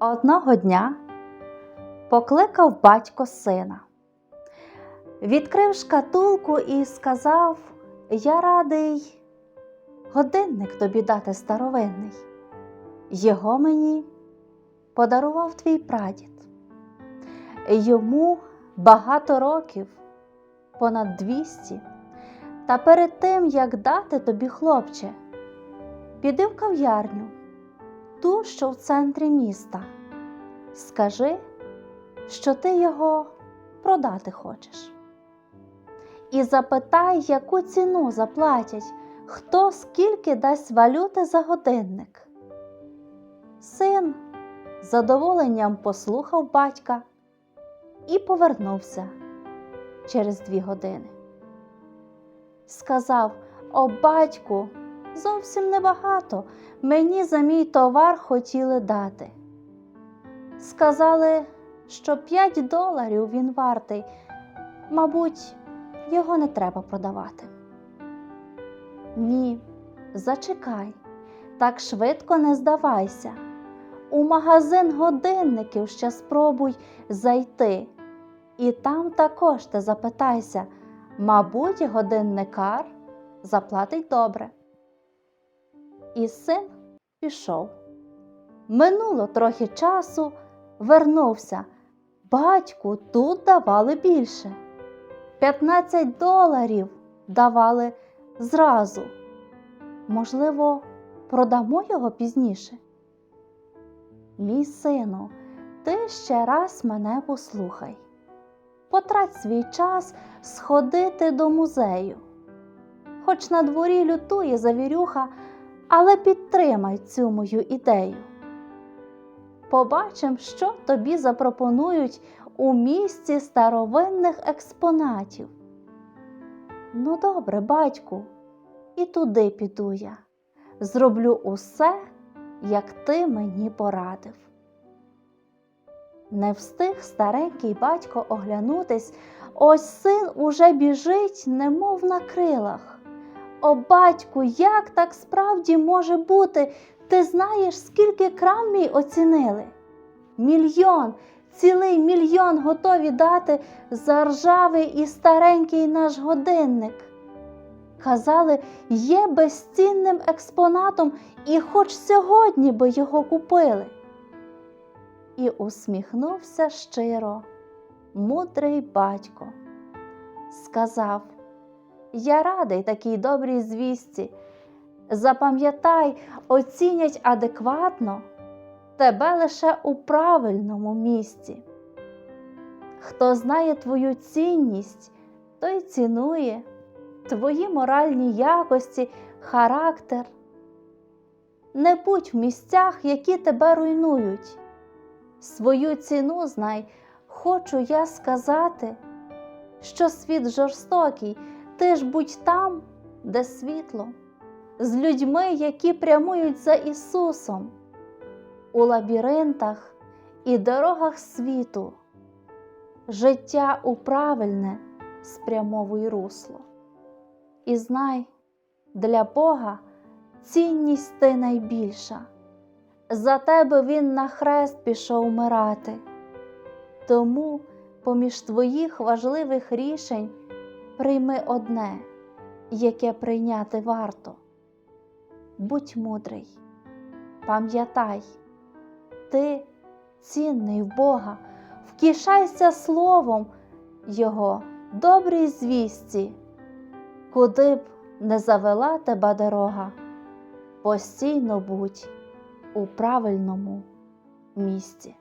Одного дня покликав батько сина, відкрив шкатулку і сказав: Я радий годинник тобі дати старовинний. Його мені подарував твій прадід. Йому багато років, понад двісті. Та перед тим, як дати тобі, хлопче, піди в кав'ярню, ту, що в центрі міста. Скажи, що ти його продати хочеш. І запитай, яку ціну заплатять, хто скільки дасть валюти за годинник. Син з задоволенням послухав батька і повернувся через дві години. Сказав: О, батьку, зовсім небагато. Мені за мій товар хотіли дати. Сказали, що 5 доларів він вартий. Мабуть, його не треба продавати. Ні, зачекай, так швидко не здавайся. У магазин годинників ще спробуй зайти. І там також ти запитайся, мабуть, годинникар заплатить добре. І син пішов. Минуло трохи часу, вернувся. Батьку тут давали більше. 15 доларів давали зразу. Можливо, продамо його пізніше. Мій сину, ти ще раз мене послухай. Потрать свій час сходити до музею. Хоч на дворі лютує завірюха, але підтримай цю мою ідею. Побачим, що тобі запропонують у місці старовинних експонатів. Ну, добре, батьку, і туди піду я. Зроблю усе, як ти мені порадив. Не встиг старенький батько оглянутись, ось син уже біжить, немов на крилах. О, батьку, як так справді може бути? Ти знаєш, скільки крам мій оцінили? Мільйон, цілий мільйон готові дати за ржавий і старенький наш годинник. Казали, є безцінним експонатом, і хоч сьогодні би його купили. І усміхнувся щиро, мудрий батько. Сказав, я радий такій добрій звісті. Запам'ятай, оцінять адекватно тебе лише у правильному місці. Хто знає твою цінність, той цінує твої моральні якості, характер. Не будь в місцях, які тебе руйнують. Свою ціну знай, хочу я сказати, що світ жорстокий, ти ж будь там, де світло, з людьми, які прямують за Ісусом, у лабіринтах і дорогах світу, життя у правильне спрямовуй русло. І знай, для Бога цінність ти найбільша. За тебе Він на хрест пішов умирати. Тому, поміж твоїх важливих рішень, прийми одне, яке прийняти варто. Будь мудрий, пам'ятай, ти цінний в Бога, вкішайся словом Його, добрій звісті, куди б не завела тебе дорога, постійно будь у правильному місці.